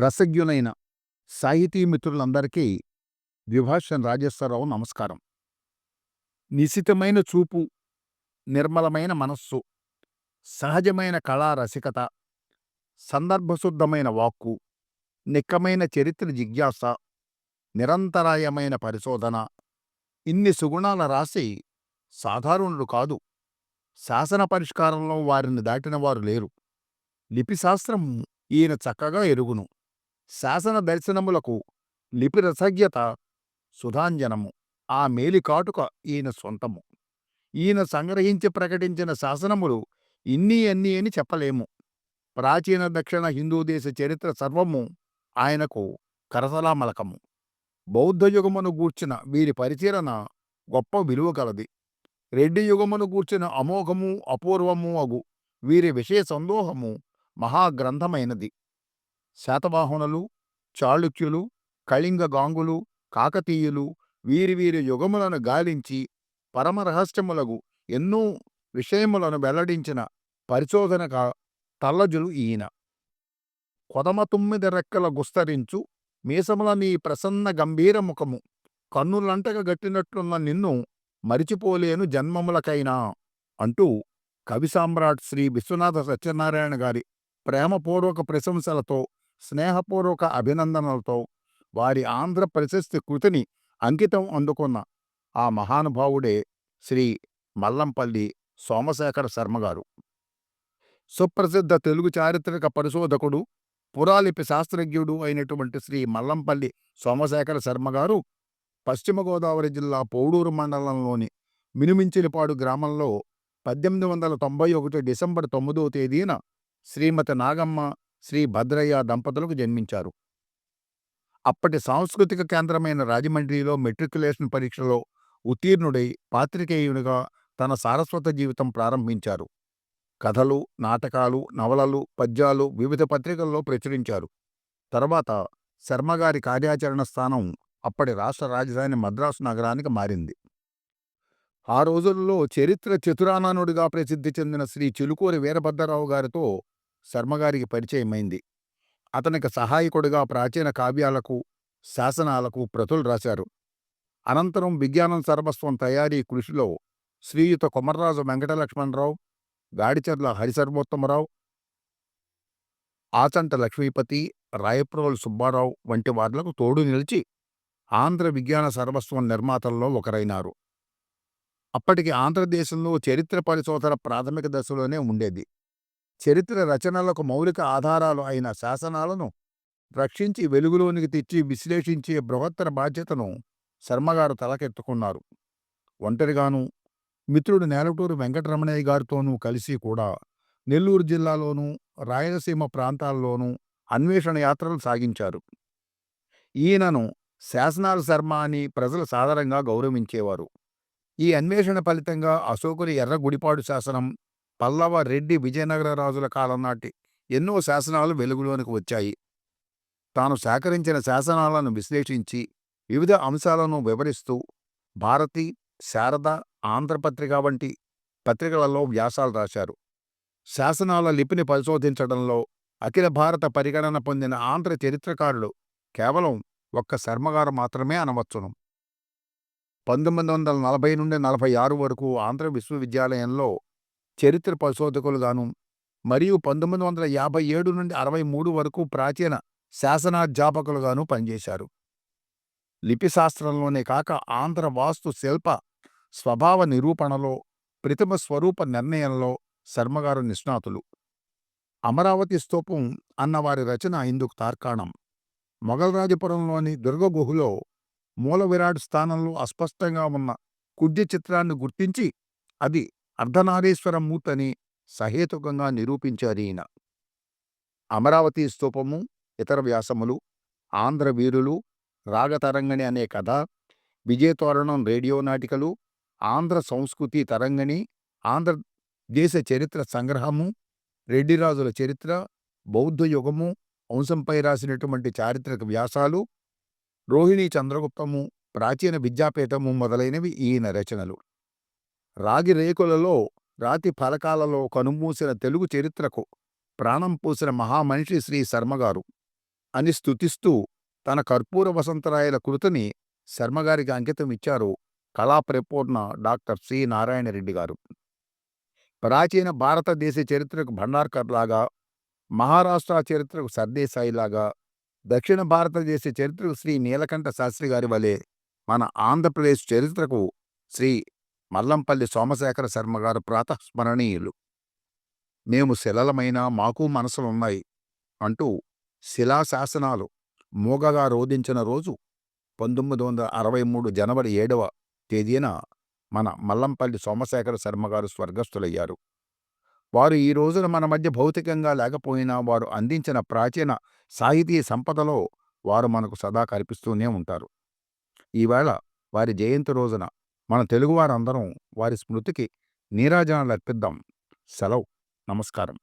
రసజ్ఞులైన సాహితీ మిత్రులందరికీ ద్విభాషన్ రాజేశ్వరరావు నమస్కారం. నిశితమైన చూపు నిర్మలమైన మనస్సు సహజమైన కళా రసికత సందర్భశుద్ధమైన వాక్కు నిక్కమైన చరిత్ర జిజ్ఞాస నిరంతరాయమైన పరిశోధన ఇన్ని సుగుణాల రాసి సాధారణుడు కాదు. శాసన పరిష్కారంలో వారిని దాటిన వారు లేరు. లిపిశాస్త్రం ఈయన చక్కగా ఎరుగును. శాసన దర్శనములకు లిపిరసజ్ఞత సుధాంజనము. ఆ మేలికాటుక ఈయన సొంతము. ఈయన సంగ్రహించి ప్రకటించిన శాసనములు ఇన్ని అన్ని అని చెప్పలేము. ప్రాచీన దక్షిణ హిందూ దేశ చరిత్ర సర్వము ఆయనకు కరసలామలకము బౌద్ధ యుగమును గూర్చిన వీరి పరిశీలన గొప్ప విలువ కలది రెడ్డి యుగమును గూర్చిన అమోఘము అపూర్వము అగు వీరి విషయ సందోహము మహాగ్రంథమైనది. శాతవాహనులు చాళుక్యులు కళింగ గాంగులు కాకతీయులు వీరి వీరి యుగములను గాలించి పరమరహస్యములగు ఎన్నో విషయములను వెల్లడించిన పరిశోధనక తల్లజులు ఈయన. కొదమ తొమ్మిది రెక్కల గుస్తరించు మీసముల నీ ప్రసన్న గంభీర ముఖము కన్నులంటగా గట్టినట్లున్న నిన్ను మరిచిపోలేను జన్మములకైనా అంటూ కవి సామ్రాట్ శ్రీ విశ్వనాథ సత్యనారాయణ గారి ప్రేమపూర్వక ప్రశంసలతో స్నేహపూర్వక అభినందనలతో వారి ఆంధ్ర ప్రశస్తి కృతిని అంకితం అందుకున్న ఆ మహానుభావుడే శ్రీ మల్లంపల్లి సోమశేఖర శర్మగారు సుప్రసిద్ధ తెలుగు చారిత్రక పరిశోధకుడు పురాలిపి శాస్త్రజ్ఞుడు అయినటువంటి శ్రీ మల్లంపల్లి సోమశేఖర శర్మ గారు పశ్చిమ గోదావరి జిల్లా పౌడూరు మండలంలోని మినుమించిలిపాడు గ్రామంలో పద్దెనిమిది వందల తొంభై ఒకటి డిసెంబర్ తొమ్మిదవ తేదీన శ్రీమతి నాగమ్మ శ్రీ భద్రయ్య దంపతులకు జన్మించారు. అప్పటి సాంస్కృతిక కేంద్రమైన రాజమండ్రిలో మెట్రికులేషన్ పరీక్షలో ఉత్తీర్ణుడై పాత్రికేయునిగా తన సారస్వత జీవితం ప్రారంభించారు. కథలు నాటకాలు నవలలు పద్యాలు వివిధ పత్రికల్లో ప్రచురించారు. తర్వాత శర్మగారి కార్యాచరణ స్థానం అప్పటి రాష్ట్ర రాజధాని మద్రాసు నగరానికి మారింది. ఆ రోజుల్లో చరిత్ర చతురానానుడిగా ప్రసిద్ధి చెందిన శ్రీ చిలుకూరి వీరభద్రరావు గారితో శర్మగారికి పరిచయమైంది. అతనికి సహాయకుడిగా ప్రాచీన కావ్యాలకు శాసనాలకు ప్రతులు రాశారు. అనంతరం విజ్ఞానం సర్వస్వం తయారీ కృషిలో శ్రీయుత కొమర్రాజు వెంకటలక్ష్మణరావు గాడిచెర్ల హరిసర్వోత్తమరావు ఆచంట లక్ష్మీపతి రాయప్రోల్ సుబ్బారావు వంటి వార్లకు తోడు నిలిచి ఆంధ్ర విజ్ఞాన సర్వస్వం నిర్మాతల్లో ఒకరైనారు. అప్పటికి ఆంధ్రదేశంలో చరిత్ర పరిశోధన ప్రాథమిక దశలోనే ఉండేది. చరిత్ర రచనలకు మౌలిక ఆధారాలు అయిన శాసనాలను రక్షించి వెలుగులోనికి తెచ్చి విశ్లేషించే బృహత్తర బాధ్యతను శర్మగారు తలకెత్తుకున్నారు. ఒంటరిగాను మిత్రుడు నేలటూరు వెంకటరమణయ్య గారితోనూ కలిసి కూడా నెల్లూరు జిల్లాలోనూ రాయలసీమ ప్రాంతాల్లోనూ అన్వేషణ యాత్రలు సాగించారు. ఈయనను శాసనాల శర్మ అని ప్రజలు సాధారణంగా గౌరవించేవారు. ఈ అన్వేషణ ఫలితంగా అశోకుని ఎర్ర గుడిపాడు శాసనం పల్లవ రెడ్డి విజయనగర రాజుల కాలం నాటి ఎన్నో శాసనాలు వెలుగులోనికి వచ్చాయి. తాను సేకరించిన శాసనాలను విశ్లేషించి వివిధ అంశాలను వివరిస్తూ భారతి శారద ఆంధ్రపత్రిక వంటి పత్రికలలో వ్యాసాలు రాశారు. శాసనాల లిపిని పరిశోధించడంలో అఖిల భారత పరిగణన పొందిన ఆంధ్ర చరిత్రకారులు కేవలం ఒక్క శర్మగారు మాత్రమే అనవచ్చును. పంతొమ్మిది వందల నలభై నుండి నలభై ఆరు వరకు ఆంధ్ర విశ్వవిద్యాలయంలో చరిత్ర పరిశోధకులుగాను మరియు పంతొమ్మిది వందల యాభై ఏడు నుండి అరవై మూడు వరకు ప్రాచీన శాసనాధ్యాపకులుగాను పనిచేశారు. లిపిశాస్త్రంలోనే కాక ఆంధ్ర వాస్తు శిల్ప స్వభావ నిరూపణలో ప్రతిమ స్వరూప నిర్ణయంలో శర్మగారు నిష్ణాతులు. అమరావతి స్తూపం అన్నవారి రచన ఇందుకు తార్కాణం. మొఘలరాజపురంలోని దుర్గగుహలో మూల విరాట్ స్థానంలో అస్పష్టంగా ఉన్న కుడ్య చిత్రాన్ని గుర్తించి అది అర్ధనారీశ్వర మూర్తని సహేతుకంగా నిరూపించారు ఈయన అమరావతి స్తూపము ఇతర వ్యాసములు ఆంధ్ర వీరులు రాగతరంగణి అనే కథ విజయతోరణం రేడియో నాటికలు ఆంధ్ర సంస్కృతి తరంగణి ఆంధ్రదేశ చరిత్ర సంగ్రహము రెడ్డిరాజుల చరిత్ర బౌద్ధ యుగము వంశంపై రాసినటువంటి చారిత్రక వ్యాసాలు రోహిణి చంద్రగుప్తము ప్రాచీన విద్యాపీఠము మొదలైనవి ఈయన రచనలు. రాగి రేకులలో రాతి ఫలకాలలో కనుమూసిన తెలుగు చరిత్రకు ప్రాణం పూసిన మహామనిషి శ్రీ శర్మగారు అని స్తుతిస్తూ తన కర్పూర వసంతరాయల కృతిని శర్మగారికి అంకితం ఇచ్చారు కళా ప్రపూర్ణ డాక్టర్ సి. నారాయణ రెడ్డి గారు. ప్రాచీన భారతదేశ చరిత్రకు భండార్కర్ లాగా మహారాష్ట్ర చరిత్రకు సర్దేశాయిలాగా దక్షిణ భారతదేశ చరిత్రకు శ్రీ నీలకంఠ శాస్త్రి గారి వలె మన ఆంధ్రప్రదేశ్ చరిత్రకు శ్రీ మల్లంపల్లి సోమశేఖర శర్మ గారు ప్రాతస్మరణీయులు మేము శిలలమైన మాకు మనసులున్నాయి అంటూ శిలాశాసనాలు మూగగా రోధించిన రోజు పంతొమ్మిది వందల అరవై మూడు జనవరి ఏడవ తేదీన మన మల్లంపల్లి సోమశేఖర శర్మ గారు స్వర్గస్థులయ్యారు. వారు ఈ రోజున మన మధ్య భౌతికంగా లేకపోయినా వారు అందించిన ప్రాచీన సాహితీ సంపదలో వారు మనకు సదా కనిపిస్తూనే ఉంటారు. ఈవేళ వారి జయంతి రోజున మన తెలుగువారందరం వారి స్మృతికి నీరాజనాలు అర్పిద్దాం. సెలవు. నమస్కారం.